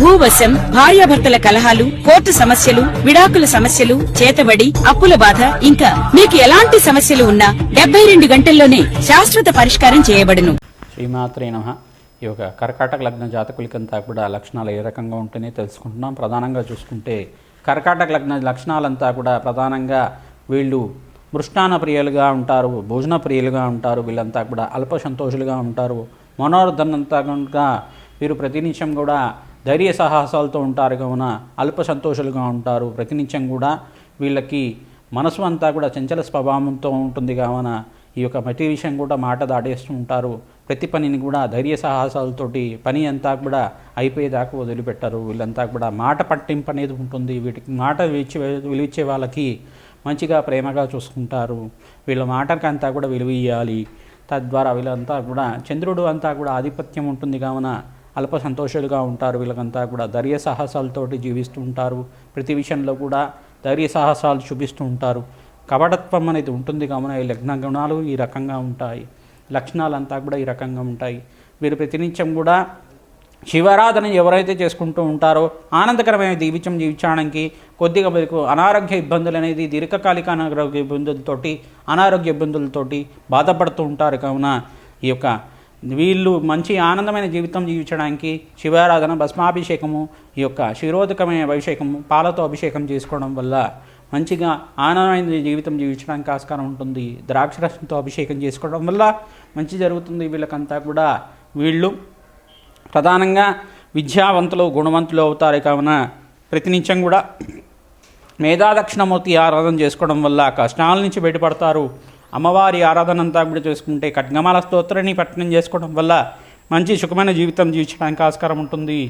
భూవశం భార్యాభర్తల కలహాలు కోర్టు సమస్యలు విడాకుల సమస్యలు చేతబడి అప్పుల బాధ ఇంకా మీకు ఎలాంటి సమస్యలు ఉన్నా డెబ్బై రెండు గంటల్లోనే శాశ్వత పరిష్కారం చేయబడును. శ్రీమాత్రే నమ. ఈ యొక్క కర్కాటక లగ్న జాతకులకంతా కూడా లక్షణాలు ఏ రకంగా ఉంటేనే తెలుసుకుంటున్నాం. ప్రధానంగా చూసుకుంటే కర్కాటక లగ్న లక్షణాలంతా కూడా ప్రధానంగా వీళ్ళు మృష్టాన ప్రియులుగా ఉంటారు భోజన ప్రియులుగా ఉంటారు వీళ్ళంతా కూడా అల్ప సంతోషులుగా ఉంటారు. మనోరధనంతా కనుక వీరు ప్రతినిత్యం కూడా ధైర్య సాహసాలతో ఉంటారు కావున అల్ప సంతోషులుగా ఉంటారు. ప్రతినిత్యం కూడా వీళ్ళకి మనసు అంతా కూడా చంచల స్వభావంతో ఉంటుంది కావున ఈ యొక్క ప్రతి విషయం కూడా మాట దాటేస్తూ ఉంటారు. ప్రతి పనిని కూడా ధైర్య సాహసాలతోటి పని అంతా కూడా అయిపోయేదాకా వదిలిపెట్టరు. వీళ్ళంతా కూడా మాట పట్టింపు అనేది ఉంటుంది. వీటికి మాట విలువచ్చే విలువిచ్చే వాళ్ళకి మంచిగా ప్రేమగా చూసుకుంటారు. వీళ్ళ మాటకంతా కూడా విలువ ఇవ్వాలి తద్వారా వీళ్ళంతా కూడా చంద్రుడు అంతా కూడా ఆధిపత్యం ఉంటుంది కావున అల్ప సంతోషాలుగా ఉంటారు. వీళ్ళకంతా కూడా ధైర్య సాహసాలతోటి జీవిస్తూ ఉంటారు. ప్రతి విషయంలో కూడా ధైర్య సాహసాలు చూపిస్తూ ఉంటారు. కపటత్వం అనేది ఉంటుంది కావున ఈ లగ్న గుణాలు ఈ రకంగా ఉంటాయి. లక్షణాలంతా కూడా ఈ రకంగా ఉంటాయి. వీరు ప్రతినిత్యం కూడా శివారాధన ఎవరైతే చేసుకుంటూ ఉంటారో ఆనందకరమైన జీవితం జీవించడానికి కొద్దిగా మీకు అనారోగ్య ఇబ్బందులు అనేది దీర్ఘకాలిక అనారోగ్య ఇబ్బందులతోటి అనారోగ్య ఇబ్బందులతోటి బాధపడుతూ ఉంటారు. కావున ఈ యొక్క వీళ్ళు మంచి ఆనందమైన జీవితం జీవించడానికి శివారాధన భస్మాభిషేకము ఈ యొక్క శిరోధకమైన అభిషేకము పాలతో అభిషేకం చేసుకోవడం వల్ల మంచిగా ఆనందమైన జీవితం జీవించడానికి ఆస్కారం ఉంటుంది. ద్రాక్షరసంతో అభిషేకం చేసుకోవడం వల్ల మంచి జరుగుతుంది. వీళ్ళకంతా కూడా వీళ్ళు ప్రధానంగా విద్యావంతులు గుణవంతులు అవుతారు కావున ప్రతినిత్యం కూడా మేధాదక్షిణమూర్తి ఆరాధన చేసుకోవడం వల్ల కష్టాల నుంచి బయటపడతారు. అమ్మవారి ఆరాధన అంతా కూడా చేసుకుంటే ఖడ్గమాల స్తోత్రాన్ని పట్టణం చేసుకోవడం వల్ల మంచి సుఖమైన జీవితం జీవించడానికి ఆస్కారం ఉంటుంది.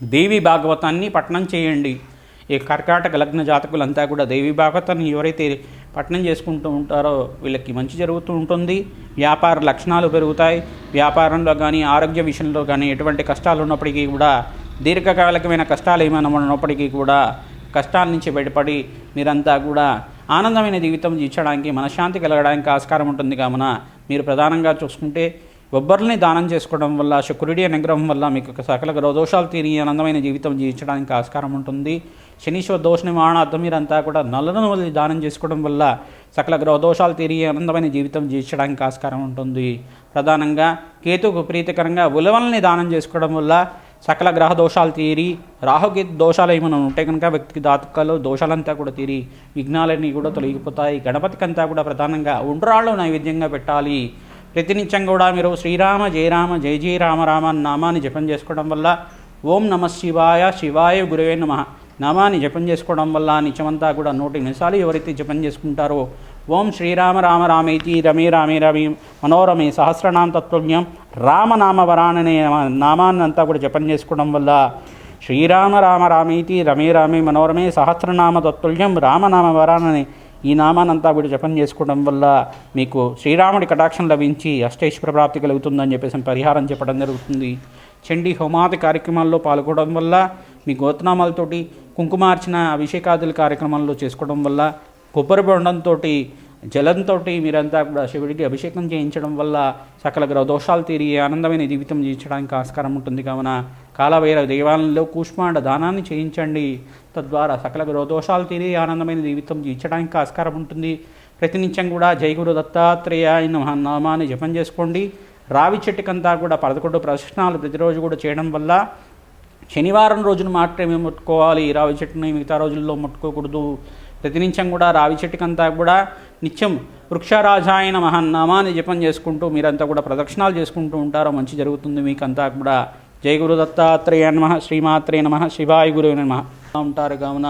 దేవి భాగవతాన్ని పఠనం చేయండి. ఈ కర్కాటక లగ్న జాతకులంతా కూడా దేవి భాగవతాన్ని ఎవరైతే పఠనం చేసుకుంటూ ఉంటారో వీళ్ళకి మంచి జరుగుతూ ఉంటుంది. వ్యాపార లక్షణాలు పెరుగుతాయి. వ్యాపారంలో కానీ ఆరోగ్య విషయంలో కానీ ఎటువంటి కష్టాలు ఉన్నప్పటికీ కూడా దీర్ఘకాలికమైన కష్టాలు ఏమైనా ఉన్నప్పటికీ కూడా కష్టాల నుంచి బయటపడి మీరంతా కూడా ఆనందమైన జీవితం జీవించడానికి మనశ్శాంతి కలగడానికి ఆస్కారం ఉంటుంది. కావున మీరు ప్రధానంగా చూసుకుంటే బొబ్బర్ని దానం చేసుకోవడం వల్ల శుక్రుడి అనుగ్రహం వల్ల మీకు సకల గ్రహదోషాలు తీరి ఆనందమైన జీవితం జీవించడానికి ఆస్కారం ఉంటుంది. శనీశ్వర దోష నివారణార్థం మీరంతా కూడా నల్లను వదిలి దానం చేసుకోవడం వల్ల సకల గ్రహదోషాలు తీరి ఆనందమైన జీవితం జీవించడానికి ఆస్కారం ఉంటుంది. ప్రధానంగా కేతుకు ప్రీతికరంగా ఉలవల్ని దానం చేసుకోవడం వల్ల సకల గ్రహ దోషాలు తీరి రాహుకి దోషాలు ఏమైనా ఉంటే కనుక వ్యక్తికి దాతకాలు దోషాలంతా కూడా తీరి విఘ్నాలన్నీ కూడా తొలగిపోతాయి. గణపతికి అంతా కూడా ప్రధానంగా ఉండ్రాళ్ళు నైవేద్యంగా పెట్టాలి. ప్రతినిత్యం కూడా మీరు శ్రీరామ జయరామ జయ జయ రామ రామ నామాన్ని జపం చేసుకోవడం వల్ల ఓం నమ శివాయ శివాయ గురువే నమ నామాన్ని జపం చేసుకోవడం వల్ల నిత్యమంతా కూడా నూటి నిమిషాలు ఎవరైతే జపం చేసుకుంటారో ఓం శ్రీరామ రామ రామేతి రమే రామే రమే మనోరమే సహస్రనామ తత్వజ్ఞం రామనామ వరాణనే కూడా జపం చేసుకోవడం వల్ల శ్రీరామ రామ రామేతి రమే రామే మనోరమే సహస్రనామ తత్తుల్యం రామనామ వరానని ఈ నామానంతా కూడా జపం చేసుకోవడం వల్ల మీకు శ్రీరాముడి కటాక్షం లభించి అష్టేశ్వర ప్రాప్తి కలుగుతుందని చెప్పేసి పరిహారం చెప్పడం జరుగుతుంది. చండీ హోమాది కార్యక్రమాల్లో పాల్గొనడం వల్ల మీ గోతనామాలతోటి కుంకుమార్చన అభిషేకాదుల కార్యక్రమాల్లో చేసుకోవడం వల్ల కొబ్బరి బొండంతో జలంతో మీరంతా కూడా శివుడికి అభిషేకం చేయించడం వల్ల సకల గ్రహ దోషాలు తీరి ఆనందమైన జీవితం జీవించడానికి ఆస్కారం ఉంటుంది. కావున కాలభైరవ దేవాలయంలో కూష్మాండ దానాన్ని చేయించండి. తద్వారా సకల గ్రహ దోషాలు తీరి ఆనందమైన జీవితం జీవించడానికి ఆస్కారం ఉంటుంది. ప్రతినిత్యం కూడా జయగురు దత్తాత్రేయ అయిన నామాన్ని జపం చేసుకోండి. రావి చెట్టుకంతా కూడా పదకొండు ప్రదక్షిణాలు ప్రతిరోజు కూడా చేయడం వల్ల శనివారం రోజున మాత్రమే ముట్టుకోవాలి. రావి చెట్టుని మిగతా రోజుల్లో ముట్టుకోకూడదు. ప్రతినిత్యం కూడా రావి చెట్టుకంతా కూడా నిత్యం వృక్షరాజాయన మహన్నామాన్ని జపం చేసుకుంటూ మీరంతా కూడా ప్రదక్షిణాలు చేసుకుంటూ ఉంటారో మంచి జరుగుతుంది మీకంతా కూడా. జయ గురు దత్తాత్రేయ నమ శ్రీమాత్రే నమ శివాయ గురువు నమ. ఉంటారు కావున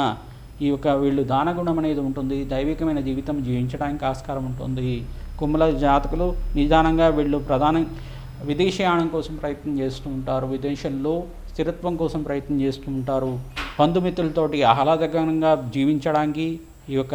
ఈ యొక్క వీళ్ళు దానగుణం అనేది ఉంటుంది దైవికమైన జీవితం జీవించడానికి ఆస్కారం ఉంటుంది. కుమ్మల జాతకులు నిదానంగా వీళ్ళు ప్రధాన విదేశీయానం కోసం ప్రయత్నం చేస్తూ ఉంటారు విదేశంలో స్థిరత్వం కోసం ప్రయత్నం చేస్తూ ఉంటారు. బంధుమిత్రులతోటి ఆహ్లాదకరంగా జీవించడానికి ఈ యొక్క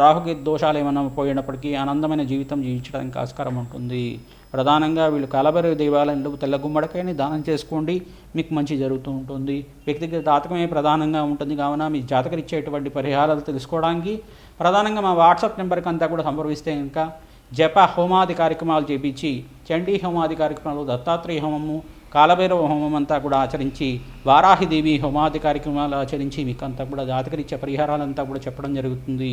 రాహుకి దోషాలు ఏమైనా పోయినప్పటికీ ఆనందమైన జీవితం జీవించడానికి ఆస్కారం ఉంటుంది. ప్రధానంగా వీళ్ళు కలబరి దేవాలయంలో తెల్ల గుమ్మడికాయని దానం చేసుకోండి. మీకు మంచి జరుగుతూ ఉంటుంది. వ్యక్తిగత జాతకమే ప్రధానంగా ఉంటుంది. కావున మీ జాతకరిచ్చేటువంటి పరిహారాలు తెలుసుకోవడానికి ప్రధానంగా మా వాట్సాప్ నెంబర్కి అంతా కూడా సంప్రదిస్తే ఇంకా జప హోమాది కార్యక్రమాలు చేపించి చండీ హోమాది కార్యక్రమాలు దత్తాత్రేయ హోమము కాలభైరవ హోమం అంతా కూడా ఆచరించి వారాహిదేవి హోమాది కార్యక్రమాలు ఆచరించి మీకు అంతా కూడా జాతకరిచ్చే పరిహారాలంతా కూడా చెప్పడం జరుగుతుంది.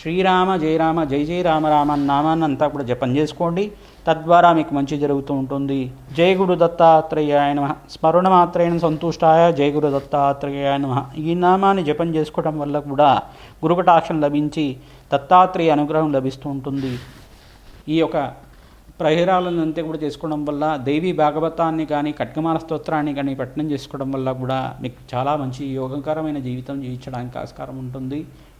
శ్రీరామ జయరామ జై జయ రామ రామ నామాన్ని అంతా కూడా జపం చేసుకోండి. తద్వారా మీకు మంచి జరుగుతూ ఉంటుంది. జయ గురు దత్తాత్రేయాయ నమ. స్మరణ మాత్రేణ సంతుష్టాయ జయ గురు దత్తాత్రేయాయ నమ. ఈ నామాన్ని జపం చేసుకోవడం వల్ల కూడా గురుకటాక్షం లభించి దత్తాత్రేయ అనుగ్రహం లభిస్తూ ఉంటుంది. ఈ యొక్క ప్రహిరాలను అంతే కూడా చేసుకోవడం వల్ల దేవి భాగవతాన్ని కానీ ఖడ్గమాల స్తోత్రాన్ని కానీ పఠనం చేసుకోవడం వల్ల కూడా మీకు చాలా మంచి యోగకరమైన జీవితం జీవించడానికి ఆస్కారం ఉంటుంది.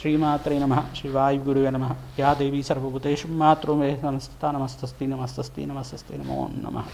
శ్రీమాత్రే నమ శ్రీవాయు గురువే నమ. యా దేవీ సర్వభూతేషు మాతృమే నమస్తా నమస్తస్తి నమస్తస్తి నమస్తస్తి నమో నమ.